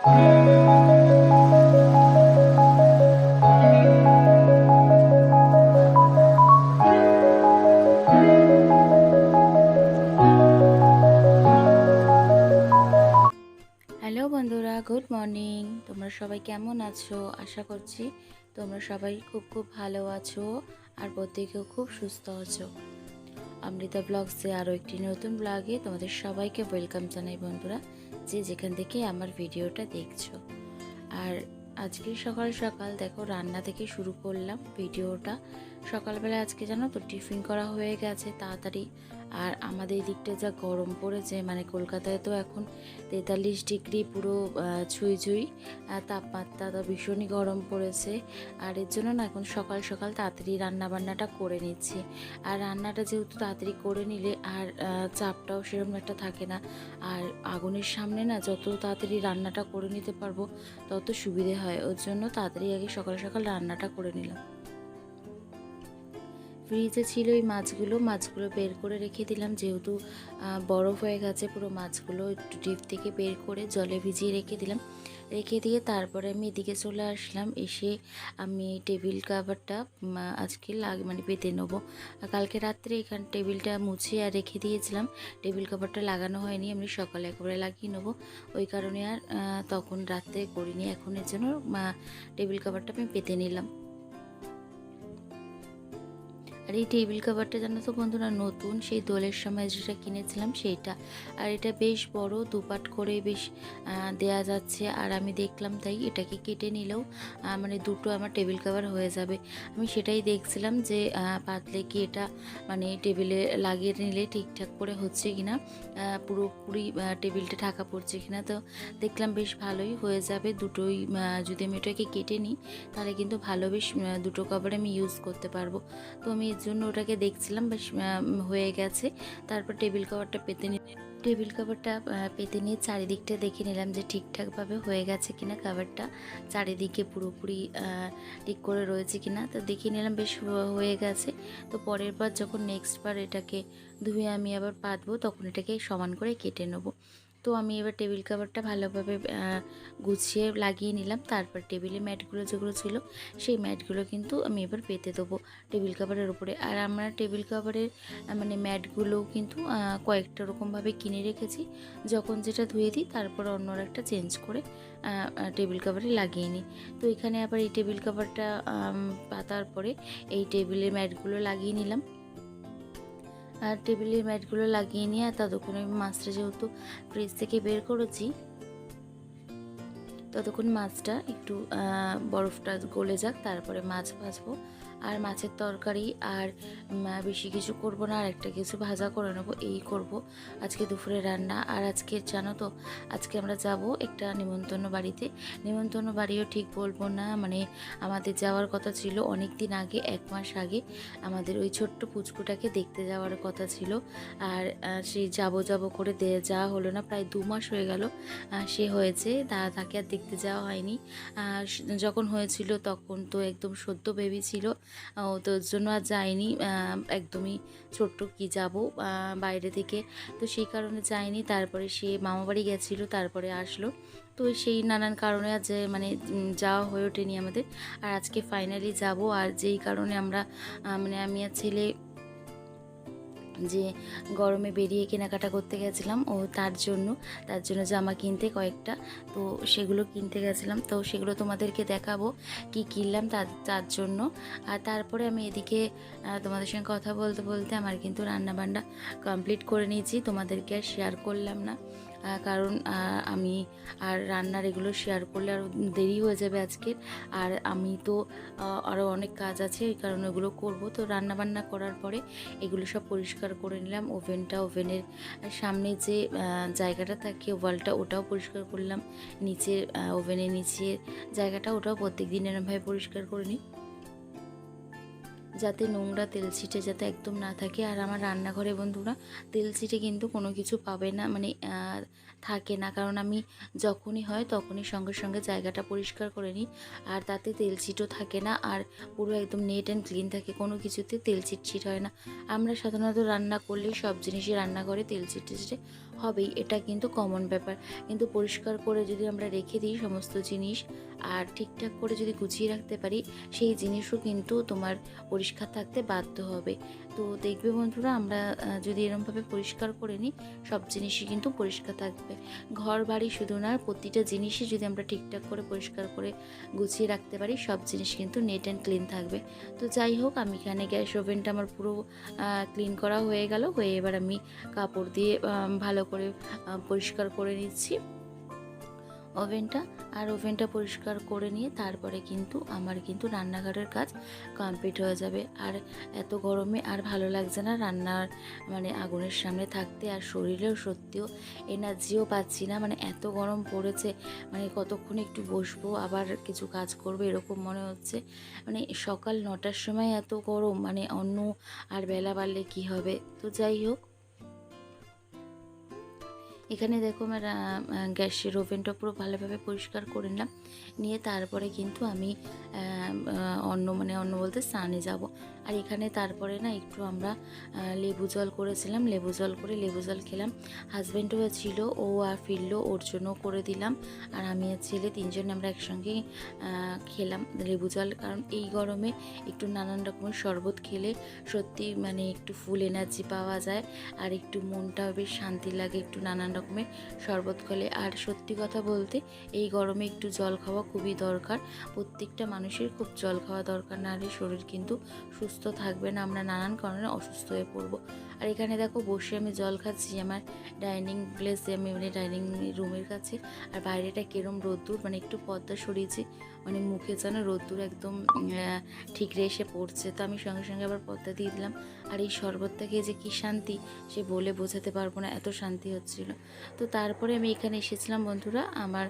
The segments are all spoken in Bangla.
হ্যালো বন্ধুরা, গুড মর্নিং। তোমরা সবাই কেমন আছো? আশা করছি তোমরা সবাই খুব খুব ভালো আছো আর প্রত্যেকেও খুব সুস্থ আছো। অমৃতা ব্লগসে আরও একটি নতুন ব্লগে তোমাদের সবাইকে ওয়েলকাম জানাই বন্ধুরা, যে যেখান থেকে আমার ভিডিওটা দেখছ। আর আজকে সকাল সকাল দেখো রান্না থেকে শুরু করলাম ভিডিওটা। সকালবেলা আজকে জানো তো টিফিন করা হয়ে গেছে, তাড়াতাড়ি আর আমাদের এই দিকটা যা গরম পড়েছে মানে কলকাতায় তো এখন তেতাল্লিশ ডিগ্রি পুরো ছুঁই ছুঁই তাপমাত্রা তো ভীষণই গরম পড়েছে। আর এর জন্য না এখন সকাল সকাল তাড়াতাড়ি রান্না বান্নাটা করে নিচ্ছি। আর রান্নাটা যেহেতু তাড়াতাড়ি করে নিলে আর চাপটাও সেরকম একটা থাকে না। আর আগুনের সামনে না যত তাড়াতাড়ি রান্নাটা করে নিতে পারব, তত সুবিধে হয়। ওর জন্য তাড়াতাড়ি আগে সকাল সকাল রান্নাটা করে নিলাম। ফ্রিজে ছিল ওই মাছগুলো মাছগুলো বের করে রেখে দিলাম। যেহেতু বরফ হয়ে গেছে, পুরো মাছগুলো একটু ডিপ থেকে বের করে জলে ভিজিয়ে রেখে দিলাম। রেখে দিয়ে তারপরে আমি এদিকে চলে আসলাম। এসে আমি টেবিল কাভারটা আজকে লাগ মানে পেতে নেব। কালকে রাত্রে এখানে, টেবিলটা মুছে আর রেখে দিয়েছিলাম। টেবিল কাভারটা লাগানো হয়নি, আমি সকালে একেবারে লাগিয়ে নেব। ওই কারণে আর তখন রাত্রে করিনি। এখন এর জন্য টেবিল কাভারটা আমি পেতে নিলাম। আর এই টেবিল কাভারটা জানো তো বন্ধুরা নতুন, সেই দোলের সময় যেটা কিনেছিলাম সেইটা। আর এটা বেশ বড়, দুপাট করে বেশ দেয়া যাচ্ছে। আর আমি দেখলাম তাই এটাকে কেটে নিলেও মানে দুটো আমার টেবিল কাভার হয়ে যাবে। আমি সেটাই দেখছিলাম যে পাতলে কি এটা মানে টেবিলে লাগিয়ে নিলে ঠিকঠাক করে হচ্ছে কিনা পুরোপুরি টেবিলটা ঢাকা পড়ছে কিনা। তো দেখলাম বেশ ভালোই হয়ে যাবে। দুটোই যদি আমি এটাকে কেটে নিই, তাহলে কিন্তু ভালো বেশ দুটো কাভার আমি ইউজ করতে পারব। তো আমি জন্য ওটাকে দেখছিলাম, বেশ হয়ে গেছে। তারপর টেবিল কভারটা পেতে নি টেবিল কভারটা পেতে নিয়ে চারিদিকটা দেখে নিলাম যে ঠিকঠাকভাবে হয়ে গেছে কিনা কভারটা চারিদিকে পুরোপুরি ঠিক করে রয়েছে কিনা তো দেখে নিলাম, বেশ হয়ে গেছে। তো পরের বার যখন নেক্সট বার এটাকে ধুয়ে আমি আবার পাতবো, তখন এটাকে সমান করে কেটে নেব। তো আমি এবার টেবিল কাভারটা ভালোভাবে গুছিয়ে লাগিয়ে নিলাম। তারপর টেবিলে ম্যাটগুলো যেগুলো ছিল, সেই ম্যাটগুলো কিন্তু আমি এবার পেতে দেবো টেবিল কাভারের উপরে। আর আমরা টেবিল কাভারের মানে ম্যাটগুলো কিন্তু কয়েকটা রকমভাবে কিনে রেখেছি। যখন যেটা ধুয়ে দিই, তারপর অন্য একটা চেঞ্জ করে টেবিল কাভারে লাগিয়ে নিই। তো এখানে আবার এই টেবিল কাভারটা পাতার পরে এই টেবিলের ম্যাটগুলো লাগিয়ে নিলাম। আর টেবিলের ম্যাটগুলো লাগিয়ে নিয়ে আর ততক্ষণ আমি মাছটা যেহেতু ফ্রিজ থেকে বের করেছি, ততক্ষণ মাছটা একটু বরফটা গলে যাক, তারপরে মাছ ভাজবো। আর মাছের তরকারি আর বেশি কিছু করব না আর একটা কিছু ভাজা করে নেব, এই করব। আজকে দুপুরে রান্না, আর আজকে জানো তো, আজকে আমরা যাব একটা নিমন্ত্রণ বাড়িতে। নিমন্ত্রণ বাড়িও ঠিক বলব না মানে আমাদের যাওয়ার কথা ছিল অনেক দিন আগে, এক মাস আগে। আমাদের ওই ছোট্ট পুচকুটাকে দেখতে যাওয়ার কথা ছিল, আর সেই যাব যাব করে দে যাওয়া হলো না, প্রায় দু মাস হয়ে গেল সে হয়েছে, তা তাকে আর দেখতে যাওয়া হয়নি। যখন হয়েছিল তখন তো একদম সদ্য বেবি ছিল তো জন্য আর যাইনি একদমই ছোট্ট কি যাব বাইরে থেকে। তো সেই কারণে যাইনি, তারপরে সে মামাবাড়ি গেছিল, তারপরে আসলো। তো সেই নানান কারণে আজ মানে যাওয়া হয়ে ওঠেনি আমাদের। আর আজকে ফাইনালি যাব, আর যেই কারণে আমরা মানে আমি আর ছেলে যে গরমে বেরিয়ে কেনাকাটা করতে গেছিলাম ও তার জন্য তার জন্য জামা কিনতে কয়েকটা, তো সেগুলো কিনতে গেছিলাম। তো সেগুলো তোমাদেরকে দেখাবো কি কিনলাম তার তার জন্য। আর তারপরে আমি এদিকে তোমাদের সঙ্গে কথা বলতে বলতে আমার কিন্তু রান্নাবান্না কমপ্লিট করে নিয়েছি, তোমাদেরকে আর শেয়ার করলাম না। কারণ আমি আর রান্নার এগুলো শেয়ার করলে আরও দেরি হয়ে যাবে আজকে আর আমি তো আরও অনেক কাজ আছে, এই কারণে ওগুলো করব। তো রান্না বান্না করার পরে এগুলো সব পরিষ্কার করে নিলাম। ওভেনটা ওভেনের সামনে যে জায়গাটা থাকে, ওয়ালটা ওটাও পরিষ্কার করলাম। নিচে ওভেনের নিচের জায়গাটা ওটাও প্রত্যেক দিন এরমভাবে পরিষ্কার করে নিই। যাতে নোংরা তেল ছিটে যাতে একদম না থাকে। আর আমার রান্নাঘরে বন্ধুরা, তেল ছিটে কিন্তু কোনো কিছু পাবে না মানে থাকে না। কারণ আমি যখনই হয় তখনই সঙ্গে সঙ্গে জায়গাটা পরিষ্কার করে নিই, আর তাতে তেল ছিটও থাকে না, আর পুরো একদম নেট অ্যান্ড ক্লিন থাকে, কোনো কিছুতে তেল চিটচিট হয় না। আমরা সাধারণত রান্না করলে সব জিনিসই রান্নাঘরে তেল চিটে চিটে হবেই, এটা কিন্তু কমন ব্যাপার। কিন্তু পরিষ্কার করে যদি আমরা রেখে দিই সমস্ত জিনিস আর ঠিকঠাক করে যদি গুছিয়ে রাখতে পারি, সেই জিনিসও কিন্তু তোমার পরিষ্কার থাকতে বাধ্য হবে। তো দেখবে বন্ধুরা, আমরা যদি এরমভাবে পরিষ্কার করে নিই, সব জিনিসই কিন্তু পরিষ্কার থাকবে। ঘর বাড়ি শুধু না, প্রতিটা জিনিসই যদি আমরা ঠিকঠাক করে, পরিষ্কার করে গুছিয়ে রাখতে পারি, সব জিনিস কিন্তু নেট অ্যান্ড ক্লিন থাকবে। তো যাই হোক, আমি এখানে গ্যাস ওভেনটা আমার পুরো ক্লিন করা হয়ে গেল। হয়ে এবার আমি কাপড় দিয়ে ভালো করে পরিষ্কার করে নিচ্ছি। ওভেনটা, আর ওভেনটা পরিষ্কার করে নিয়ে তারপরে কিন্তু আমার কিন্তু রান্নাঘরের কাজ কমপ্লিট হয়ে যাবে। আর এত গরমে আর ভালো লাগছে না রান্নার মানে আগুনের সামনে থাকতে। আর শরীরেও সত্যিও এনার্জিও পাচ্ছি না। মানে এত গরম পড়েছে মানে কতক্ষণ একটু বসবো, আবার কিছু কাজ করব, এরকম মনে হচ্ছে। মানে সকাল নটার সময় এত গরম মানে অন্য আর বেলা বাড়লে কি হবে? তো যাই হোক এখানে দেখো আমার গ্যাসের ওভেনটা পুরো ভালোভাবে পরিষ্কার করে নিলাম। নিয়ে তারপরে কিন্তু আমি অন্য মানে অন্য বলতে স্নানে যাব। আর এখানে তারপরে না একটু আমরা লেবু জল করেছিলাম। লেবু জল করে লেবু জল খেলাম। হাজব্যান্ডও ছিল ও আর ফিরলো ওর জন্য করে দিলাম। আর আমি আর ছেলে তিনজন আমরা একসঙ্গে আহ, খেলাম লেবু জল। কারণ এই গরমে একটু নানান রকমের শরবত খেলে সত্যি মানে একটু ফুল এনার্জি পাওয়া যায়। আর একটু মনটাও বেশ শান্তি লাগে একটু নানান রকমের শরবত খেলে। আর সত্যি কথা বলতে, এই গরমে একটু জল খাওয়া খুবই দরকার। প্রত্যেকটা মানুষের খুব জল খাওয়া দরকার না হলে শরীর কিন্তু সুস্থ থাকবে না। আমরা নানান কারণে অসুস্থ হয়ে পড়ব। আর এখানে দেখো বসে আমি জল খাচ্ছি, আমার ডাইনিং প্লেসে আমি মানে ডাইনিং রুমের কাছে। আর বাইরেটা কিরম রোদ্দুর মানে একটু পর্দা সরিয়েছি মানে মুখে যেন রোদ্দুর একদম ঠিকরে এসে পড়ছে। তো আমি সঙ্গে সঙ্গে আবার পর্দা দিয়ে দিলাম। আর এই শরবতটা খেয়ে যে কী শান্তি, সে বলে বোঝাতে পারব না, এত শান্তি হচ্ছিল। তো তারপরে আমি এখানে এসেছিলাম বন্ধুরা, আমার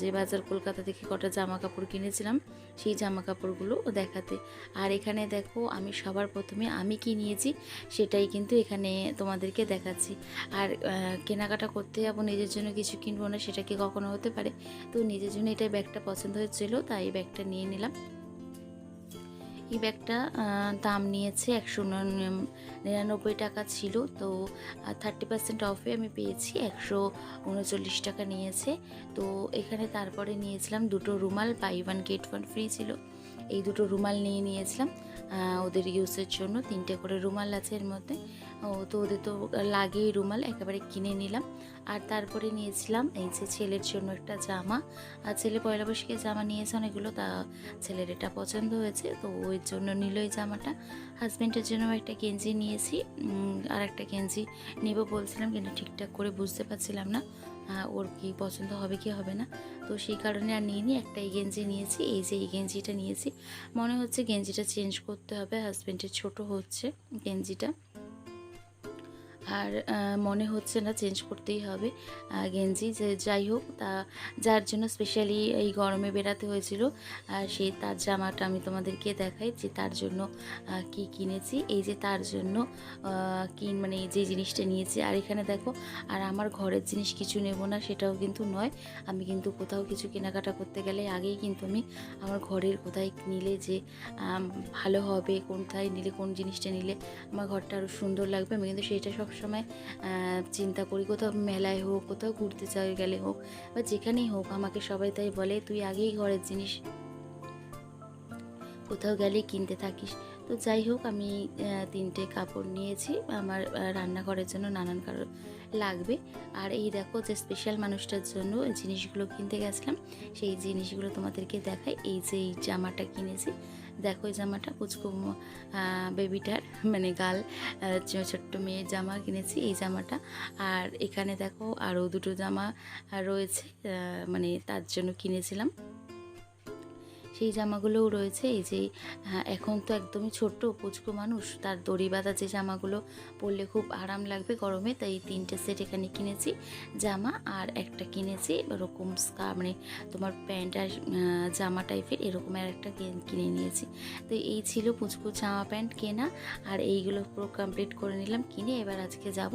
যে বাজার কলকাতা থেকে কটা জামা কাপড় কিনেছিলাম, সেই জামা কাপড়গুলো দেখাতে। আর এখানে দেখো আমি সবার প্রথমে আমি কি নিয়েছি, সেটাই কিন্তু এখানে তোমাদেরকে দেখাচ্ছি। আর কেনাকাটা করতে যাব, নিজের জন্য কিছু কিনবো না, সেটা কি কখনো হতে পারে? তো নিজের জন্য এটা ব্যাগটা পছন্দ হয়েছিল তাই এই ব্যাগটা নিয়ে নিলাম। এই ব্যাগটা দাম নিয়েছে একশো নিরানব্বই টাকা ছিল, তো থার্টি পার্সেন্ট অফে আমি পেয়েছি, একশো উনচল্লিশ টাকা নিয়েছে। তো এখানে তারপরে নিয়েছিলাম দুটো রুমাল buy one get one free ছিল। এই দুটো রুমাল নিয়ে নিয়েছিলাম ওদের ইউজের জন্য, তিনটে করে রুমাল আছে এর মধ্যে। ও, তো ওদের তো লাগেই রুমাল, একেবারে কিনে নিলাম। আর তারপরে নিয়েছিলাম এই যে ছেলের জন্য একটা জামা। আর ছেলে পয়লা বৈশাখে জামা নিয়েছে অনেকগুলো, তা ছেলের এটা পছন্দ হয়েছে, তো ওর জন্য নিল এই জামাটা। হাজব্যান্ডের জন্য একটা গেঞ্জি নিয়েছি আর একটা গেঞ্জি নেব বলছিলাম, কিন্তু ঠিকঠাক করে বুঝতে পারছিলাম না। ওর কি পছন্দ হবে কি হবে না। তো সেই কারণে আর নিয়ে নিই একটা এই গেঞ্জি নিয়েছি, এই যে এই গেঞ্জিটা নিয়েছি। মনে হচ্ছে গেঞ্জিটা চেঞ্জ করতে হবে হাজব্যান্ডের ছোট হচ্ছে গেঞ্জিটা। আর মনে হচ্ছে না চেঞ্জ করতেই হবে। গেঞ্জি যে যাই হোক, তা যার জন্য স্পেশালি এই গরমে বেরাতে হয়েছিল, আর সেই তার জামাটা আমি তোমাদেরকে দেখাই যে তার জন্য কি কিনেছি। এই যে তার জন্য কি মানে যে জিনিসটা নিয়েছি। আর এখানে দেখো, আর আমার ঘরের জিনিস কিছু নেব না, সেটাও কিন্তু নয়। আমি কিন্তু কোথাও কিছু কেনাকাটা করতে গেলে আগেই কিন্তু আমি আমার ঘরের কোথায় নিলে যে ভালো হবে কোনটায় নিলে, কোন জিনিসটা নিলে আমার ঘরটা আরও সুন্দর লাগবে। আমি কিন্তু সেটা সবসময় চিন্তা করি, কোথাও মেলায় হোক, কোথাও ঘুরতে চাই গেলে হোক, বা যেখানেই হোক, আমাকে সবাই তাই বলে, তুই আগেই ঘরের জিনিস কোথাও গেলে কিনতে থাকিস। তো যাই হোক, আমি তিনটে কাপড় নিয়েছি। আমার রান্নাঘরের জন্য নানান কারণ লাগবে। আর এই দেখো যে স্পেশাল মানুষটার জন্য জিনিসগুলো কিনতে গেছিলাম, সেই জিনিসগুলো তোমাদেরকে দেখাই। এই যে এই জামাটা কিনেছি, দেখো এই জামাটা পুচকু বেবিটার মানে গাল ছোট্ট মেয়ের জামা কিনেছি এই জামাটা। আর এখানে দেখো আরও দুটো জামা রয়েছে মানে তার জন্য কিনেছিলাম। সেই জামাগুলোও রয়েছে। এই যে এখন তো একদমই ছোট্ট, পুচকু মানুষ, তার দড়ি বাঁধা যে জামাগুলো পরলে খুব আরাম লাগবে গরমে, তাই তিনটে সেট এখানে কিনেছি জামা আর একটা কিনেছি ওরকম স্কা মানে তোমার প্যান্ট আর জামা টাইপের এরকম আর একটা কিনে নিয়েছি। তো এই ছিল পুচকু জামা প্যান্ট কেনা আর এইগুলো পুরো কমপ্লিট করে নিলাম, কিনে এবার আজকে যাব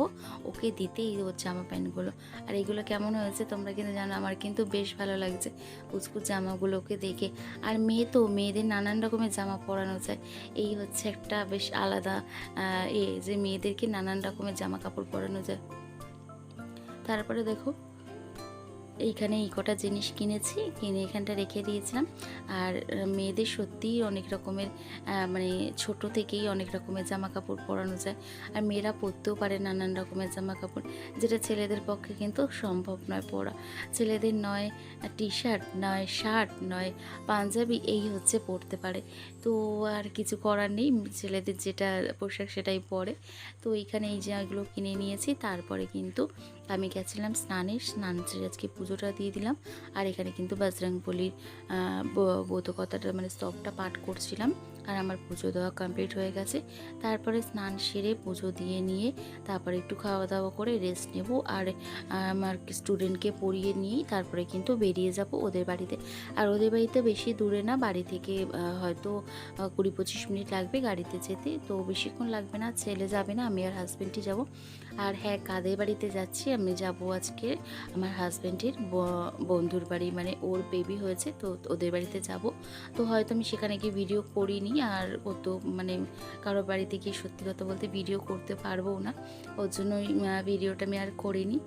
ওকে দিতে এই ওর জামা প্যান্টগুলো। আর এইগুলো কেমন হয়েছে তোমরা কিন্তু জানো, আমার কিন্তু বেশ ভালো লাগছে পুচকু জামাগুলোকে দেখে। আর মেয়ে তো মেয়েদের নানান রকমের জামা পরানো যায়। এই হচ্ছে একটা বেশ আলাদা এ যে মেয়েদেরকে নানান রকমের জামা কাপড় পরানো যায়। তারপরে দেখো এইখানে এই কটা জিনিস কিনেছি, কিনে এখানটা রেখে দিয়েছিলাম। আর মেয়েদের সত্যিই অনেক রকমের মানে ছোট থেকেই অনেক রকমের জামা কাপড় পরানো যায়। আর মেয়েরা পরতেও পারে নানান রকমের জামা কাপড় যেটা ছেলেদের পক্ষে কিন্তু সম্ভব নয় পরা। ছেলেদের নয় টি শার্ট নয় শার্ট, নয় পাঞ্জাবি, এই হচ্ছে পরতে পারে। তো আর কিছু করার নেই, ছেলেদের যেটা পোশাক সেটাই পরে। তো এইখানে এই জামাগুলো কিনে নিয়েছি, তারপরে কিন্তু আমি গেছিলাম স্নানে, স্নান সেরে আজকে পুজোটা দিয়ে দিলাম। আর এখানে কিন্তু বজরংবলির বোধকথাটা মানে স্তবটা পাঠ করছিলাম। আর আমার পুজো দেওয়া কমপ্লিট হয়ে গেছে। তারপরে স্নান সেরে পুজো দিয়ে নিয়ে তারপরে একটু খাওয়া দাওয়া করে রেস্ট নেব। আর, আমার স্টুডেন্টকে পড়িয়ে নিয়েই তারপরে কিন্তু বেরিয়ে যাব ওদের বাড়িতে। আর ওদের বাড়িতে বেশি দূরে না, বাড়ি থেকে হয়তো কুড়ি পঁচিশ মিনিট লাগবে গাড়িতে যেতে। তো বেশিক্ষণ লাগবে না, ছেলে যাবে না, আমি আর হাজব্যান্ডই যাব। আর হ্যাঁ কাদের বাড়িতে যাচ্ছি আমি যাব আজকে আমার হাজব্যান্ডের বন্ধুর বাড়ি মানে ওর বেবি হয়েছে তো ওদের বাড়িতে যাব। তো হয়তো আমি সেখানে গিয়ে ভিডিও করিনি আর ও তো মানে কারও বাড়িতে গিয়ে সত্যি কথা বলতে ভিডিও করতে পারব না। ওর জন্যই আহ, ভিডিওটা আমি আর করিনি।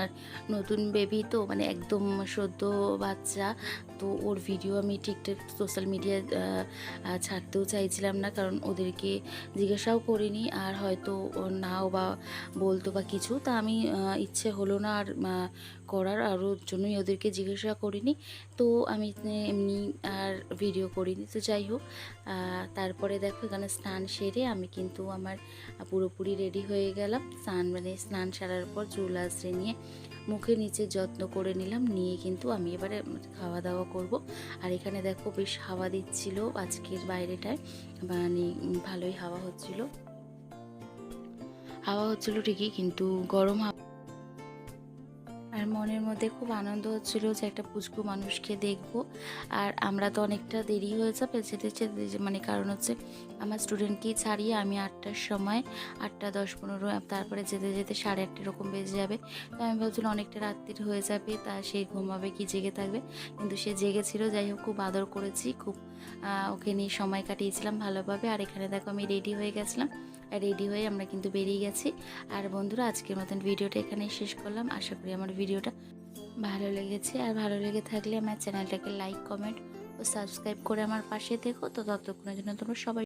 আর নতুন বেবি তো মানে একদম সদ্য বাচ্চা তো ওর ভিডিও আমি ঠিকঠাক সোশ্যাল মিডিয়ায় ছাড়তেও চাইছিলাম না, কারণ ওদেরকে জিজ্ঞাসাও করিনি আর হয়তো নাও বা বলতো বা কিছু। তা আমি ইচ্ছে হলো না আর করার, আর ওর জন্যই ওদেরকে জিজ্ঞাসা করিনি। তো আমি এমনি আর ভিডিও করিনি। তো যাই হোক তারপরে দেখো এখানে স্নান সেরে আমি কিন্তু আমার পুরোপুরি রেডি হয়ে গেলাম। স্নান মানে স্নান সারার পর চুল আশ্রে নিয়ে মুখে নিচে যত্ন করে নিলাম, নিয়ে কিন্তু আমি এবারে খাওয়া দাওয়া করব। আর এখানে দেখো বেশ হাওয়া দিচ্ছিল আজকের বাইরেটায় মানে ভালোই হাওয়া হচ্ছিল। হাওয়া হচ্ছিল ঠিকই, কিন্তু গরম হাওয়া মধ্যে খুব আনন্দ হচ্ছিল যে একটা পুচকু মানুষকে দেখব। আর আমরা তো অনেকটা দেরি হয়ে যাবে, যেতে যেতে মানে কারণ হচ্ছে আমার স্টুডেন্টকেই ছাড়িয়ে আমি আটটার সময়, আটটা দশ পনেরো তারপরে যেতে যেতে সাড়ে আটটা এরকম বেজে যাবে। তো আমি ভাবছিলাম অনেকটা রাত্রির হয়ে যাবে, তা সে ঘুমাবে কি জেগে থাকবে? কিন্তু সে জেগেছিল, যাই হোক খুব আদর করেছি, খুব ওকে নিয়ে সময় কাটিয়েছিলাম ভালোভাবে। আর এখানে দেখো আমি রেডি হয়ে গেছিলাম রেডি হয়ে আমরা কিন্তু বেরিয়ে গেছি। আর বন্ধুরা, আজকের মতন ভিডিওটা এখানেই শেষ করলাম। আশা করি আমার ভিডিওটা ভালো লেগেছে আর ভালো লেগে থাকলে আমার চ্যানেলটাকে লাইক কমেন্ট ও সাবস্ক্রাইব করে আমার পাশে দেখো তো ততক্ষণের জন্য তোমরা সবাই